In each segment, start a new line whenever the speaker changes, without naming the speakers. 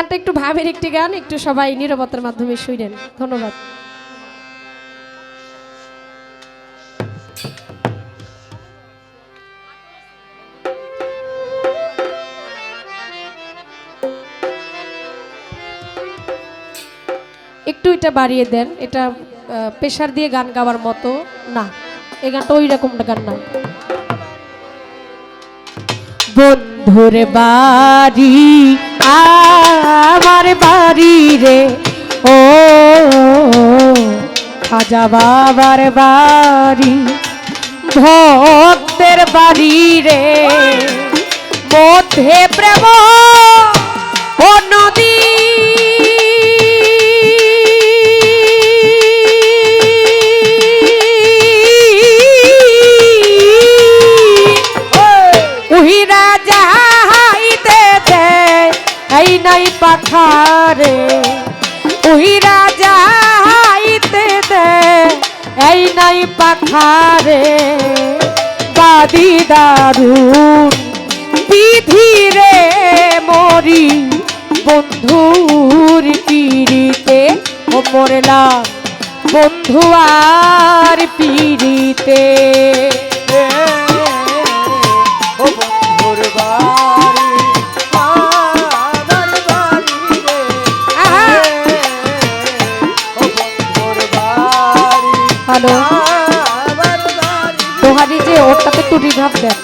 গানটা একটু ভাবের একটি গান, একটু সবাই নিরবতার মাধ্যমে শুনেন ধন্যবাদ। একটু এটা বাড়িয়ে দেন, এটা প্রেশার দিয়ে গান গাওয়ার মতো না। এই গানটা ওই রকম গান না। বন্ধুর বাড়ি আমার বাড়ি রে। ও খাজা বাবার বাড়ি ভক্তের বাড়ি রে। মধ্যে প্রেম এই নাই পাখারে উহিরা যাহাইতে এই নাই পাখারে বাদি দারুণ বিধি রে মরি, বন্ধুর পিড়িতে ও মরলাম, বন্ধু আর পিড়িতে। হ্যালো
আমার
যে ওরটাতে একটু রিভাব দেন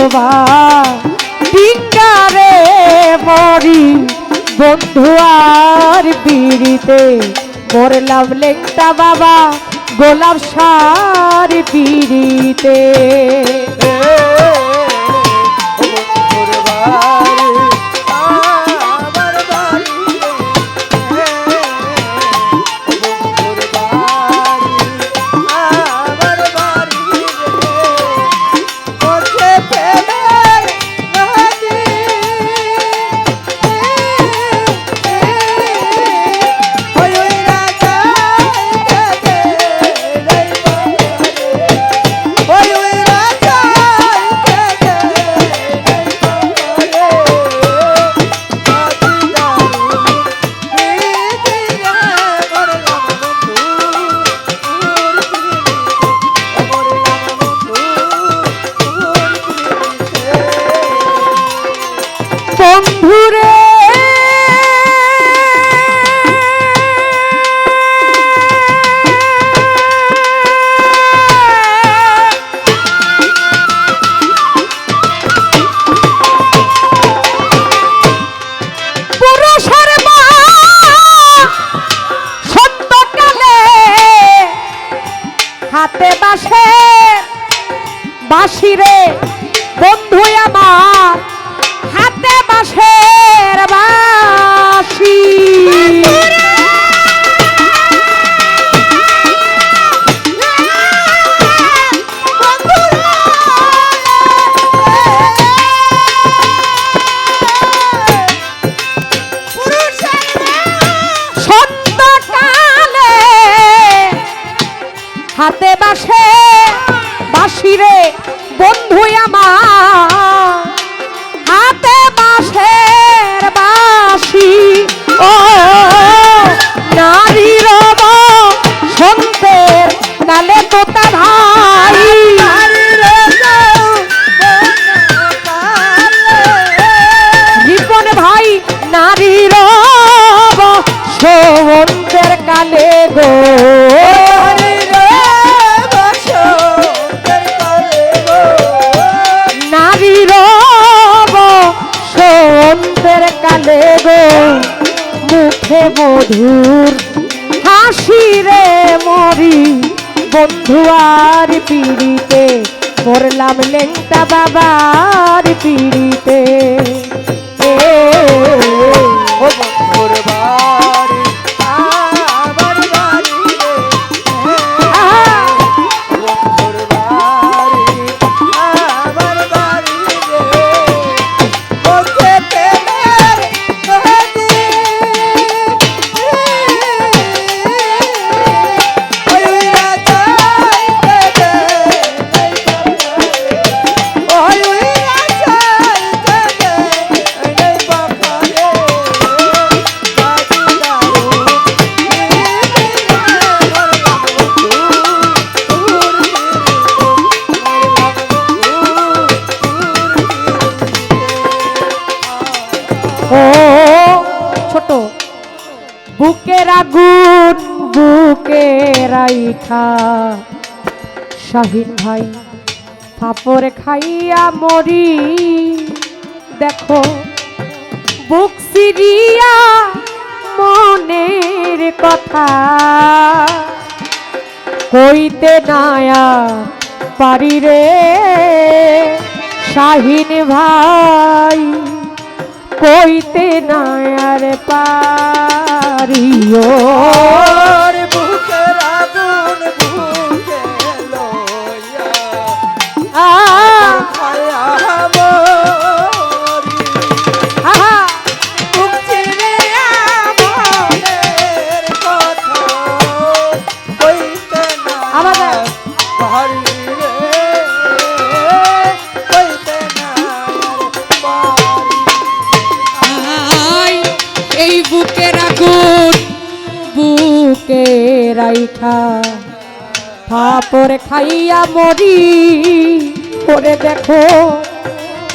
শোভা ডিঙ্গারে মরি। বন্ধু আর বিড়িতে মরলাম লেখটা বাবা গোলাপ সার পিড়িতে
পালে গো। নারীর সন্ধ্যের কালে গো, মুখে
মধুর হাসি রে মরি। বন্ধু আর পিড়িতে মরলাম লেংটা বাবার পিড়িতে।
ও
ছোট। বুকে রাগুন বুকে রাইখা শাহিন ভাই পাপড় খাইয়া মরি। দেখো, বুক সিরিয়া মনের কথা। হইতে নায়া পারি রে, শাহিন ভাই। কইতে
না
আর পারিও। খাইয়া মরি। করে দেখো,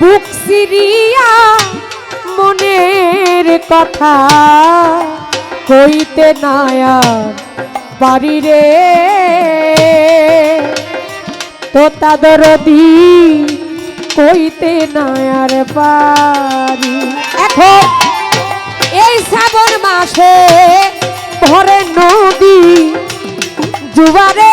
বুক সিরিয়া মনের কথা। হইতে নায়ার পারি রে। তো তাদের কইতে নায়ার পারি এখন এই সাগর মাসে ভরে নদী জুবারে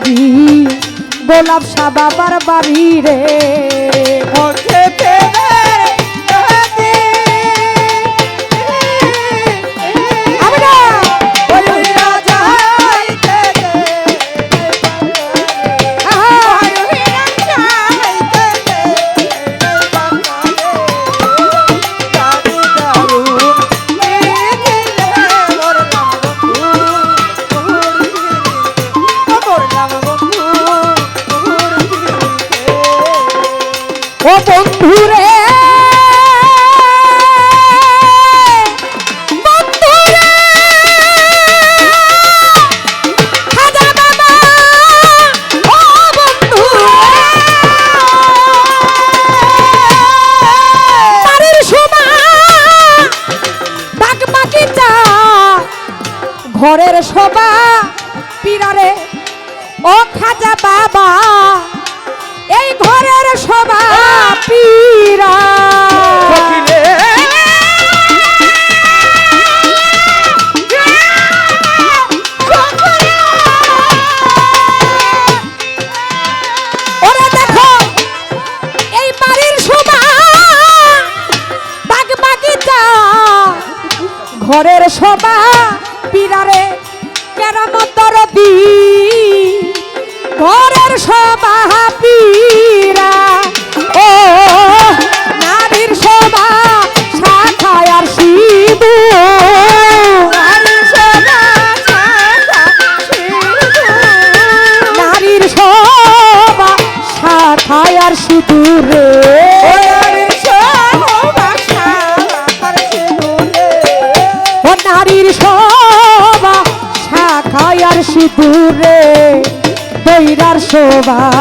বাড়ি গোলাপ শাহ বাবার বাড়ি রে। Jehovah.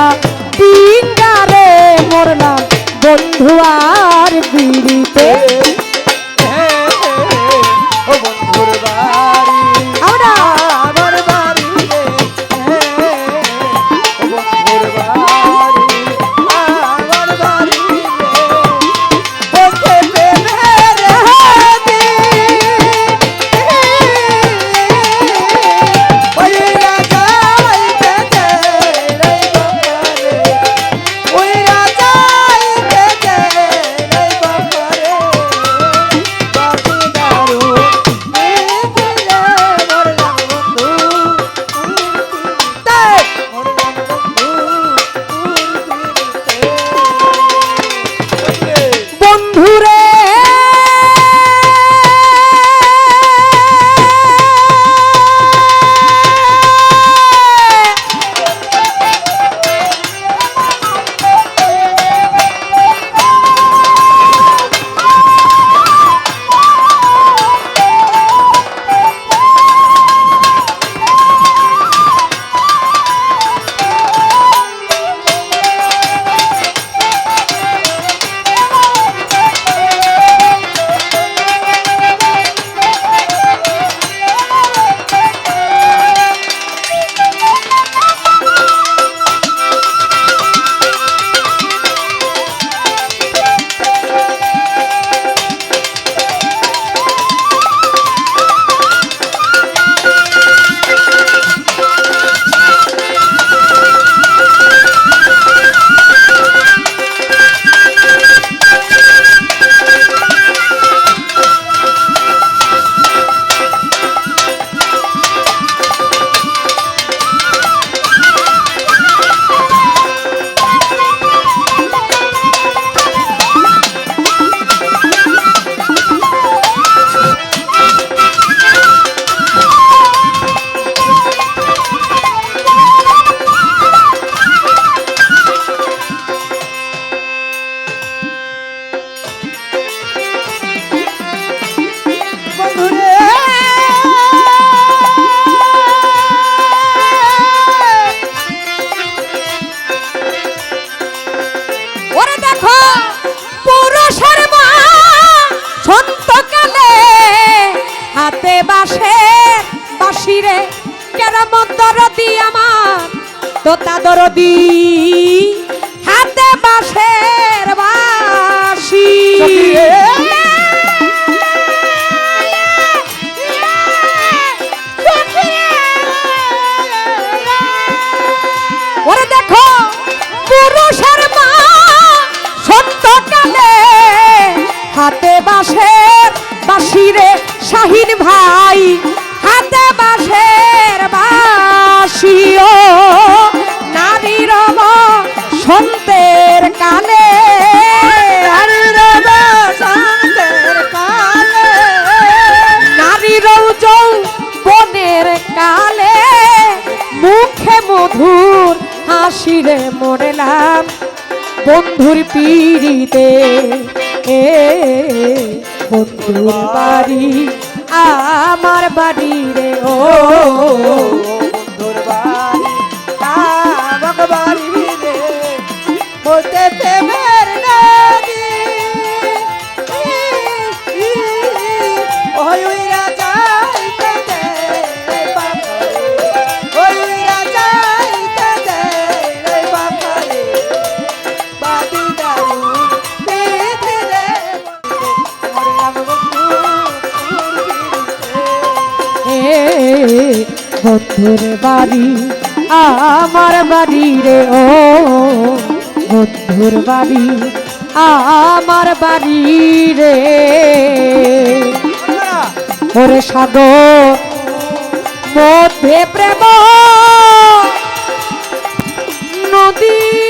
বন্ধুর
পিড়িতে। এ বন্ধুর বাড়ি আমার বাড়ি রে ও।
মধুর বাড়ি, আমার বাড়ি রে
ও। মধুর বাড়ি, আমার বাড়ি রে।
ওরে সাগ মধ্যে প্রেম, নদী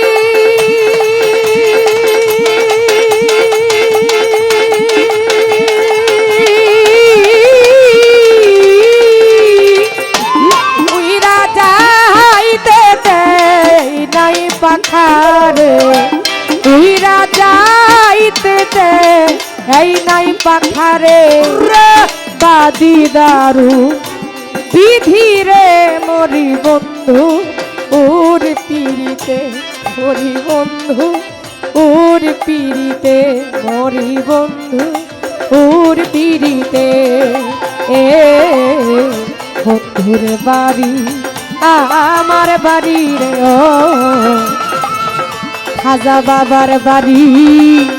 পাখারে বাদি দারু। বিধি রে মরি বন্ধু ওর পিড়িতে মরি বন্ধু ওর পিড়িতে মরি বন্ধু ওর পিড়িতে এ বন্ধুর বাড়ি আমার বাড়ি রে ও। খাজা বাবার বাড়ি।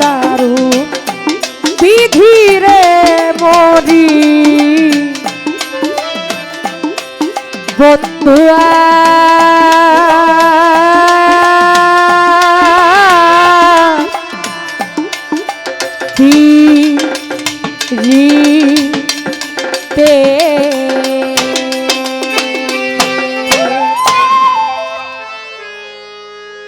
দারু বিধি রে মরি। বন্ধুয়া